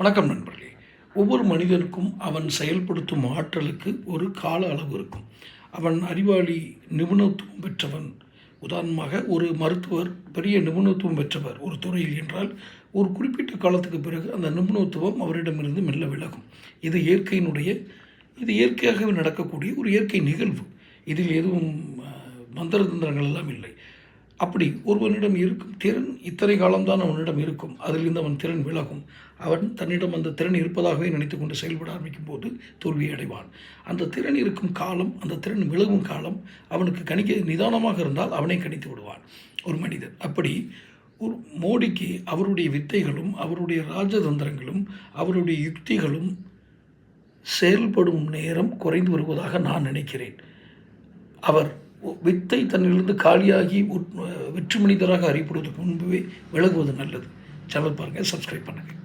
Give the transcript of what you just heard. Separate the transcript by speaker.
Speaker 1: வணக்கம் நண்பர்களே. ஒவ்வொரு மனிதனுக்கும் அவன் செயல்படுத்தும் ஆற்றலுக்கு ஒரு கால அளவு இருக்கும். அவன் அறிவாளி நிபுணத்துவம் பெற்றவன். உதாரணமாக ஒரு மருத்துவர் பெரிய நிபுணத்துவம் பெற்றவர் ஒரு துறையில் என்றால் ஒரு குறிப்பிட்ட காலத்துக்கு பிறகு அந்த நிபுணத்துவம் அவரிடமிருந்து மெல்ல விலகும். இது இயற்கையினுடைய இது இயற்கையாகவே நடக்கக்கூடிய ஒரு இயற்கை நிகழ்வு. இதில் எதுவும் மந்திர தந்திரங்கள் எல்லாம் இல்லை. அப்படி ஒருவனிடம் இருக்கும் திறன் இத்தனை காலம்தான் அவனிடம் இருக்கும். அதிலிருந்து அவன் திறன் விலகும். அவன் தன்னிடம் அந்த திறன் இருப்பதாகவே நினைத்துக்கொண்டு செயல்பட ஆரம்பிக்கும் போது தோல்வி அடைவான். அந்த திறன் இருக்கும் காலம் அந்த திறன் விலகும் காலம் அவனுக்கு கணிக்க நிதானமாக இருந்தால் அவனை கணித்து விடுவான். ஒரு மனிதன் அப்படி ஒரு மோடிக்கு அவருடைய வித்தைகளும் அவருடைய ராஜதந்திரங்களும் அவருடைய யுக்திகளும் செயல்படும் நேரம் குறைந்து வருவதாக நான் நினைக்கிறேன். அவர் வித்தை தன்னிலிருந்து காலியாகி உட்- வெற்றி மனிதராக அறியப்படுவதற்கு முன்பே விலகுவது நல்லது. சேனல் பாருங்கள் சப்ஸ்கிரைப் பண்ணுங்கள்